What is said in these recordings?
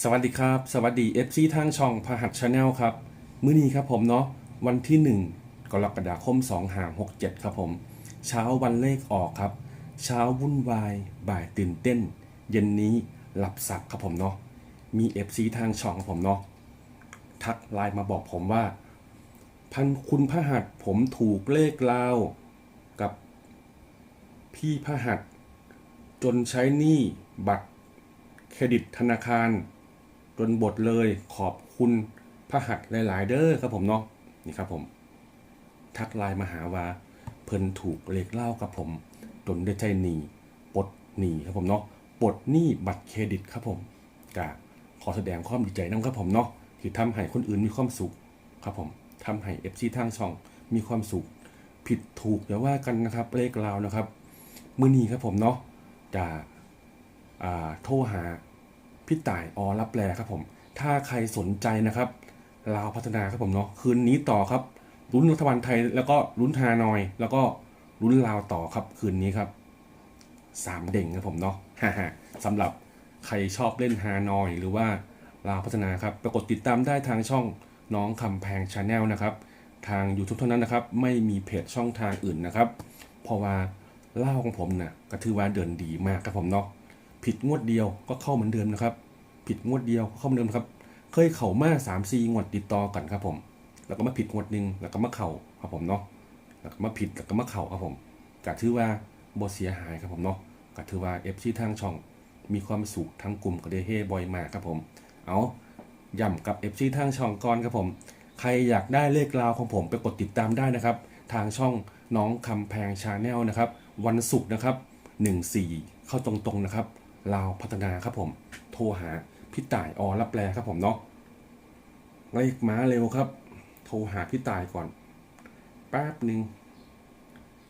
สวัสดีครับ สวัสดี FC ทางช่องพหัสชาแนลครับ มื้อนี้ครับผมเนาะวันที่ 1กรกฎาคม2หาง67 ครับผม เช้าวันเลขออกครับ เช้าวุ่นวาย บ่ายตื่นเต้น เย็นนี้หลับสับครับผมเนาะมี FC ทางช่องผมเนาะทักไลน์มาบอกผมว่า พันคุณพหัสผมถูกเลขลาวกับพี่พหัส จนใช้หนี้บัตรเครดิตธนาคาร นบทเลยขอบคุณพระหัตหลาย ๆ เด้อครับผมเนาะนี่ครับผม ทักไลน์มาหาว่า เพิ่นถูกเลขเล่าครับผมจนได้ใจหนีปลดหนีครับผมเนาะปลดหนี้บัตรเครดิตครับผมกะขอแสดงความดีใจนํครับผมเนาะที่ทำให้คนอื่นมีความสุขครับผมทำให้เอฟซีทางช่องมีความสุข ผิดถูกอย่าว่ากันนะครับเลขราวนะครับ มือนีครับผมเนาะจะอ่าโทรหา พี่ต่ายอรับแลครับผม ถ้าใครสนใจนะครับลาวพัฒนาครับผมเนาะคืนนี้ต่อครับลุ้นรัฐบาลไทยแล้วก็ลุ้นฮานอย แล้วก็ลุ้นลาวต่อครับคืนนี้ครับสามเด่งครับผมเนาะฮ่าฮสำหรับใครชอบเล่นฮานอย หรือว่าลาวพัฒนาครับปรากฏติดตามได้ทางช่องน้องคำแพงชาแนลนะครับทาง YouTube เท่านั้นนะครับ ไม่มีเพจช่องทางอื่นนะครับ เพราะว่าเล่าของผมนะ่ะก็ถือว่าเดินดีมากครับผมเนาะ ผิดงวดเดียวก็เข้าเหมือนเดิมนะครับ ผิดงวดเดียวเข้าเหมือนเดิมครับ เคยเข่ามาสามสี่งวดติดต่อกันครับผม แล้วก็มาผิดงวดหนึ่งแล้วก็มาเข่าครับผมเนาะ แล้วก็มาผิดแล้วก็มาเข่าครับผมก็ถือว่าบ่เสียหายครับผมเนาะก็ถือว่าเอฟซีทางช่องมีความสุขทั้งกลุ่มก็ได้เฮ่บอยมาครับผม เอาย่ำกับ FC ทางช่องก่อนครับผม ใครอยากได้เลขราวของผมไปกดติดตามได้นะครับ ทางช่องน้องคำแพงชาแนลนะครับ วันศุกร์นะครับ 14 เข้าตรงๆนะครับ ลาวพัฒนาครับผม โทรหาพี่ต่ายอรับแลครับผมเนาะเลขม้าเร็วครับ โทรหาพี่ต่ายก่อน แป๊บหนึ่ง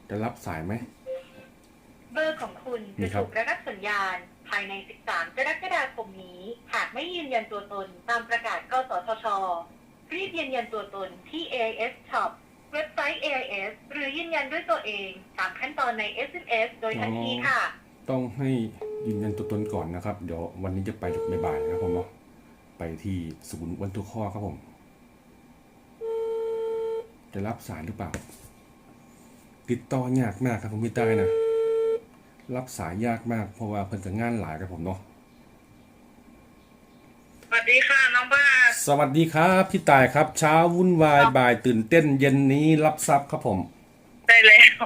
จะรับสายไหม เบอร์ของคุณนี่จะครับถูกระงับสัญญาณ ภายใน 13 กรกฎาคมนี้ หากไม่ยืนยันตัวตนตามประกาศกสทช รีบยืนยันตัวตนที่ AIS Shop เว็บไซต์ AIS หรือยืนยันด้วยตัวเองตามขั้นตอนใน SMS โดยทันทีค่ะ ต้องให้ ยืนยันตัวตนก่อนนะครับ เดี๋ยววันนี้จะไปบ่ายๆนะครับผมเนาะไปที่ศูนย์วันทุกข้อครับผม จะรับสายหรือเปล่า ติดต่อยากมากครับผมพี่ใต้นะ รับสายยากมากเพราะว่าเพิ่นจะงานหลายครับผมเนาะสวัสดีค่ะน้องบ้าสสวัสดีครับพี่ตายครับ เช้าวุ่นวายบ่ายตื่นเต้นเย็นนี้รับทรัพย์ครับผม ได้แล้ว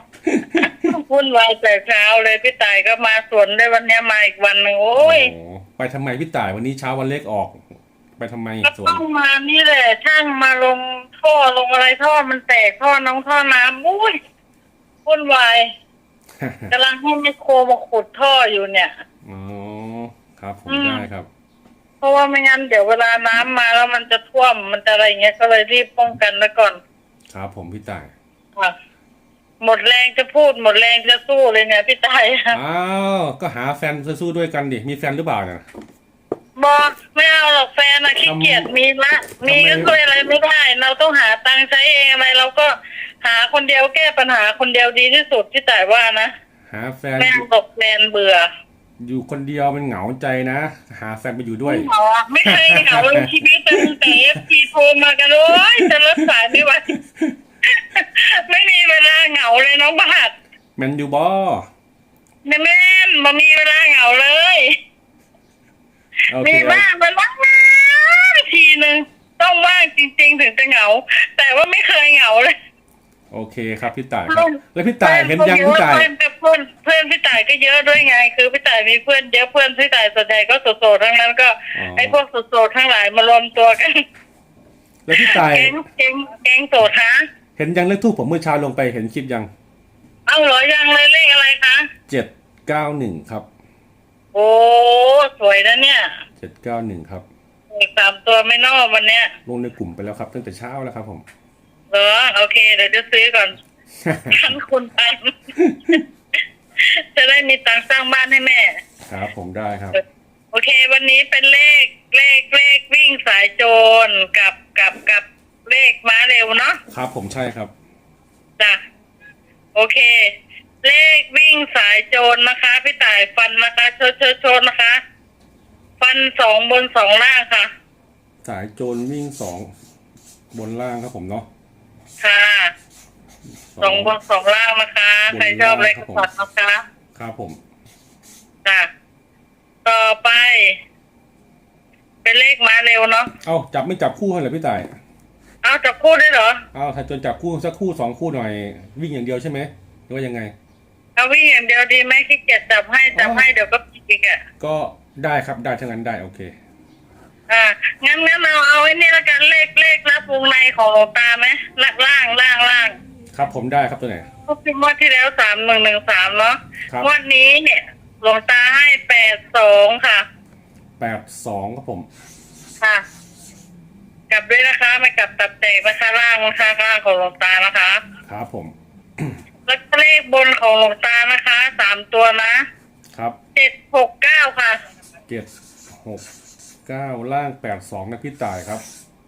วุ่นวายแต่เช้าเลยพี่ต่ายก็มาสวนได้วันเนี้ยมาอีกวันหนึ่งโอ้ยโอ้ไปทำไมพี่ตายวันนี้เช้าวันเลขออก ไปทำไมก็สวนต้องมานี่แหละช่างมาลงท่อลงอะไรท่อมันแตกท่อน้องท่อน้ำอุ้ยวุ่นวายกำลังให้ไมโครมาขุดท่ออยู่เนี่ย อ๋อครับผมอืมได้ครับ เพราะว่าไม่งั้นเดี๋ยวเวลาน้ำมาแล้วมันจะท่วมมันจะอะไรเงี้ยก็เลยรีบป้องกันไว้ก่อนครับผมพี่ต่าย ค่ะ หมดแรงจะพูดหมดแรงจะสู้เลยเนี่ยพี่ต่ายอ้าวก็หาแฟนสู้ๆด้วยกันดิมีแฟนหรือเปล่าเนี่ยบอกไม่เอาหรอกแฟนอะขี้เกียจมีละทำไมมีก็ช่วยอะไรไม่ได้ เราต้องหาตังค์ใช้เองอะไรเราก็หาคนเดียวแก้ปัญหาคนเดียวดีที่สุดที่แต่ายว่านะหาแฟนแม่งตกแฟนเบื่อ อยู่คนเดียวมันเหงาใจนะ หาแฟนไปอยู่ด้วยเหงาอะไม่เคยเหงาเลยชีวิตแต่แต่เอฟซีโทรมากันโอ้ยจะรับสายไม่ไหว ไม่มีเวลาเหงาเลยน้องบาทแมนยูบอแม่แม่นมามีเวลาเหงาเลย โอเคมีบ้างเวลาทีหนึ่งต้องว่างจริง ๆ ถึงจะเหงา แต่ว่าไม่เคยเหงาเลยโอเคครับพี่ต่ายครับ แล้วพี่ต่ายเห็นยังพี่ต่าย เพื่อนเพื่อนเพื่อนพี่ต่ายก็เยอะด้วยไง คือพี่ต่ายมีเพื่อนเยอะเพื่อนพี่ต่ายส่วนใหญ่ก็โสดๆทั้งนั้นก็อ๋อ ไอ้พวกโสดๆทั้งหลายมารวมตัวกันแล้วพี่ต่าย แก๊งแก๊งแก๊งโสดฮะ เห็นยังเลขทูปผมเมื่อเช้าลงไปเห็นคลิปยังเอาเหรอยังเลยเลขอะไรคะเจ็ดเก้าหนึ่งครับโอ้สวยนะเนี่ยเจ็ดเก้าหนึ่งครับอีกสามตัวไม่นอกวันเนี้ยลงในกลุ่มไปแล้วครับตั้งแต่เช้าแล้วครับ ผมเหรอโอเคเดี๋ยวจะซื้อก่อนทันคุณตันจะได้มีตังค์สร้างบ้านให้แม่ ครับผมได้ครับ โอเค วันนี้เป็นเลขเลขเลขวิ่งสายโจรกับกับกับ เลขม้าเร็วเนาะครับผมใช่ครับ จ้ะโอเค เลขวิ่งสายโจรนะคะ พี่ต่ายฟันนะคะโชดโชดโชดนะคะ ฟันสองบนสองล่างค่ะ สายโจรวิ่งสองบนล่างครับผมเนาะค่ะสองบนสองล่างนะคะ ใครชอบอะไรก็กดนะคะครับผมค่ะต่อไป เป็นเลขม้าเร็วเนาะเอาจับไม่จับคู่ให้เหรอพี่ต่าย เอาจับคู่ได้เหรอเอาถ้าจนจับคู่สักคู่สองคู่หน่อย วิ่งอย่างเดียวใช่ไหมหรือว่ายังไง เอาวิ่งอย่างเดียวดีไหมขี้เกียจจับให้จับให้เดี๋ยวก็ผิดอีกอะก็ได้ครับได้ทั้งนั้นได้โอเค อ่างั้นงั้นเอาเอาไอ้นี่ละกันเลขเลขรับวงในของหลวงตาไหมล่างล่างล่างล่างครับผมได้ครับตัวไหนพวกที่งวดที่แล้วสามหนึ่งหนึ่งสามเนาะครับงวดนี้เนี่ยหลวงตาให้แปดสองค่ะแปดสองครับผมค่ะ กลับด้วยนะคะไม่กลับตับแตกนะคะล่างนะคะล่างของหลวงตานะคะ ครับผม แล้วก็เลขบนของหลวงตานะคะสามตัวนะครับเจ็ดหกเก้าค่ะเจ็ดหกเก้าล่างแปดสองนะพี่ต่ายครับ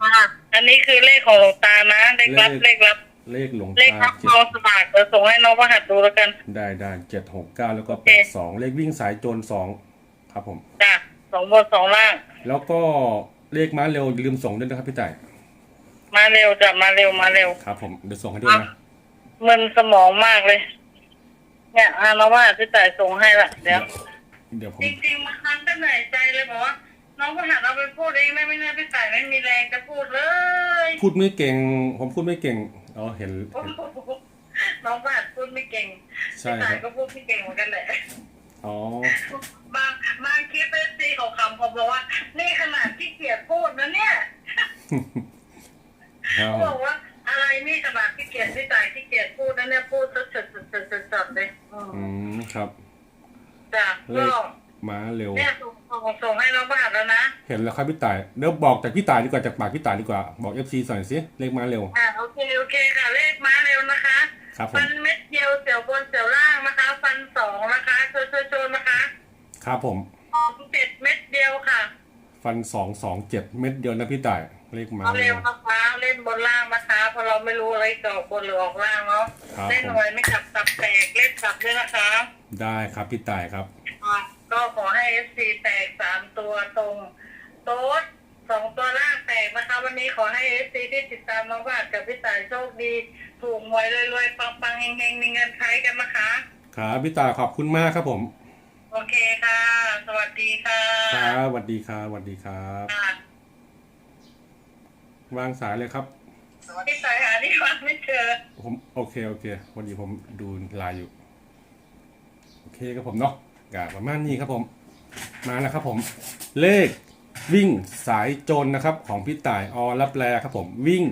อ่าอันนี้คือเลขของหลวงตานะเลขรับเลเลขขรับ เลขหลวงเลขตารับเจ็กดองสลากเดี๋ยวส่งให้น้องประหัดดูแล้วกันได้ได้เจ็ดหกเก้าแล้วก็โอแปเคดสองเลขวิ่งสายโจรสองครับผม จ้ะสองบนสองล่าง แล้วก็ เลขม้าเร็วอย่าลืมส่งด้วยนะครับพี่ต่ายมาเร็วจ้ะมาเร็วมาเร็ว ครับ ผมเดี๋ยวส่งให้ด้วยนะมึนสมองมากเลย เนี่ยอาน้องประหัดพี่ต่ายส่งให้ละเดี๋ยวเดี๋ยวผมจริงๆบางครั้งก็เหนื่อยใจเลยบอกว่าน้องประหัดเอาไปพูดเองได้ไหมเนี่ยพี่ต่ายไม่มีแรงจะพูดเลย พูดไม่เก่ง ผมพูดไม่เก่งอ๋อเห็นโอ้เห็นโหน้องประหัดพูดไม่เก่งใช่พี่คต่ายรับก็พูดไม่เก่งเหมือนกันแหละอ๋อบางบางคลิปเอซีเขาคำผมบอกว่านี่ เขาบอกว่าอะไรนี่ขนาดที่เกียจที่จ่ายที่เกียจพูดนะเนี่ยพูดสดสดสดสดสดสดเลยอืมอืมครับจ้ะเลก็ขม้าเร็วเนี่ยส่งส่งส่งให้น้องบ้านแล้วนะเห็นแล้วครับพี่ต่ายเดี๋ยวบอกจากพี่ต่ายดีกว่าจากปากพี่ต่ายดีกว่าบอกเอฟซีหน่อยสิเลขม้าเร็วอ่าโอเคโอเคค่ะ เลขม้าเร็วนะคะครับผมฟันเม็ดเดียวเสียวบนเสียวล่างนะคะ ฟันสองนะคะโชว์โชว์โชว์นะคะ ครับผมสองเจ็ดเม็ดเดียวค่ะ ฟันสองสองเจ็ดเม็ดเดียวนะพี่ต่าย เลขม้าเอาเร็เร็ววนะคะเล่นบนล่างนะคะเพราะเราไม่รู้อะไรจะออกบนหรือออกล่างเนาะครับเล่นผมหน่อยไม่กลับตับแตกเล่นกลับด้วยนะคะได้ครับพี่ต่ายครับอะก็ขอให้เอฟซีแตกสามตัวตรงโต๊ดสองตัวล่างแตกนะคะวันนี้ขอให้เอฟซีที่ติดตามน้องบาทกับพี่ต่ายโชคดี ถูกหวยรวยๆปังๆเฮงๆมีเงินใช้กันนะคะครับพี่ต่ายขอบคุณมากครับผม โอเคค่ะ สวัสดีค่ะครับสวัสดีครับสวัสดีครับ ค่ะ วางสายเลยครับพี่ต่ายหาที่วางไม่เจอ ผมโอเคโอเควันนี้ผมดูไลน์อยู่ โอเคครับผมเนาะกะประมาณนี้ครับผม มาแล้วครับผม เลขวิ่งสายโจรนะครับ ของพี่ต่ายอรับแลครับผมวิ่ง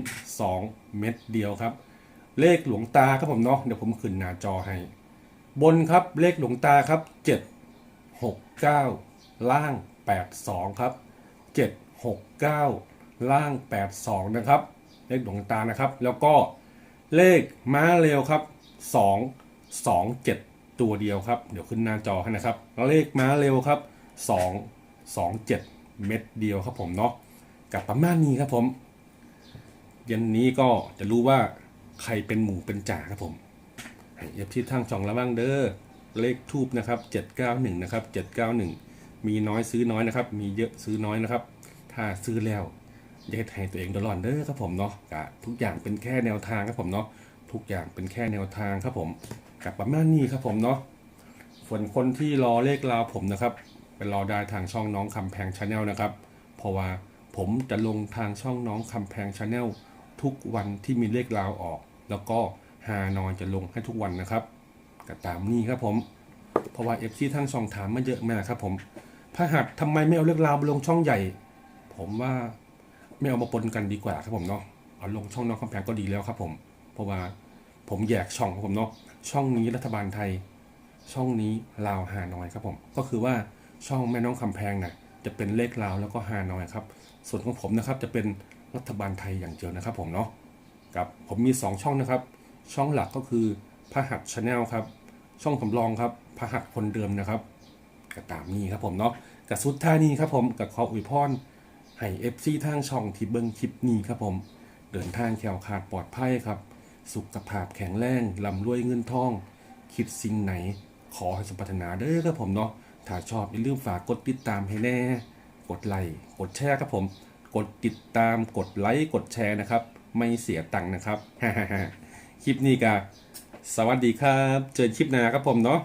2 เม็ดเดียวครับ เลขหลวงตาครับผมเนาะเดี๋ยวผมขึ้นหน้าจอให้ บนครับเลขหลวงตาครับ 7 6 9 ล่าง 8 2 ครับ 7 6 9 ล่าง 8 2 นะครับ เลขหลวงตานะครับ แล้วก็เลขม้าเร็วครับ 2 2 7 ตัวเดียวครับ เดี๋ยวขึ้นหน้าจอให้นะครับ แล้วเลขม้าเร็วครับ 2 2 7 เม็ดเดียวครับผมเนาะกับประมาณนี้ครับผมเย็นนี้ก็จะรู้ว่าใครเป็นหมูเป็นจ่าครับผมเอฟที่ทางช่องระวังเด้อเลขทูบนะครับ 791 นะครับ 791 มีน้อยซื้อน้อยนะครับ มีเยอะซื้อน้อยนะครับ ถ้าซื้อแล้ว อย่าให้ตัวเองเดอดร้อนเด้อครับผมเนาะกะทุกอย่างเป็นแค่แนวทางครับผมเนาะทุกอย่างเป็นแค่แนวทางครับผมกับประมาณนี้ครับผมเนาะส่วนคนที่รอเลขราวผมนะครับไปรอได้ทางช่องน้องคำแพงชาแนลนะครับ เพราะว่าผมจะลงทางช่องน้องคำแพงชาแนลทุกวันที่มีเลขราวออก แล้วก็ฮานอยจะลงให้ทุกวันนะครับก็ตามนี้ครับผม เพราะว่าเอฟซีทั้งช่องถามมาเยอะมากครับผมพระหัสทำไมไม่เอาเรื่องราวลงช่องใหญ่ ผมว่า ไม่เอามาปนกันดีกว่าครับผมเนาะเอาลงช่องน้องคำแพงก็ดีแล้วครับผม เพราะว่าผมแยกช่องครับผมเนาะช่องนี้รัฐบาลไทย ช่องนี้ลาวฮานอยครับผม ก็คือว่าช่องแม่น้องคำแพงน่ะจะเป็นเลขลาวแล้วก็ฮานอยครับ ส่วนของผมนะครับจะเป็นรัฐบาลไทยอย่างเดียวนะครับผมเนาะกับผมมี 2 ช่องนะครับ ช่องหลักก็คือพระหัสชาแนลครับ ช่องสำรองครับพระหัสคนเดิมนะครับก็ตามนี้ครับผมเนาะกับสุดท้ายนี้ครับผมกับขออวยพร ให้เอฟซีทางช่องที่เบิ้งคลิปนี้ครับผม เดินทางแขวขาดปลอดภัยครับ สุขภาพแข็งแรงลำรวยเงินทอง คิดสิ่งไหน ขอให้สมปรารถนาเด้อครับผมเนาะถ้าชอบอย่าลืมฝากกดติดตามให้แน่ กดไลค์กดแชร์ครับผม กดติดตามกดไลค์กดแชร์นะครับ ไม่เสียตังค์นะครับคลิปนี้ก็สวัสดีครับ เจอคลิปหน้าครับผมเนาะ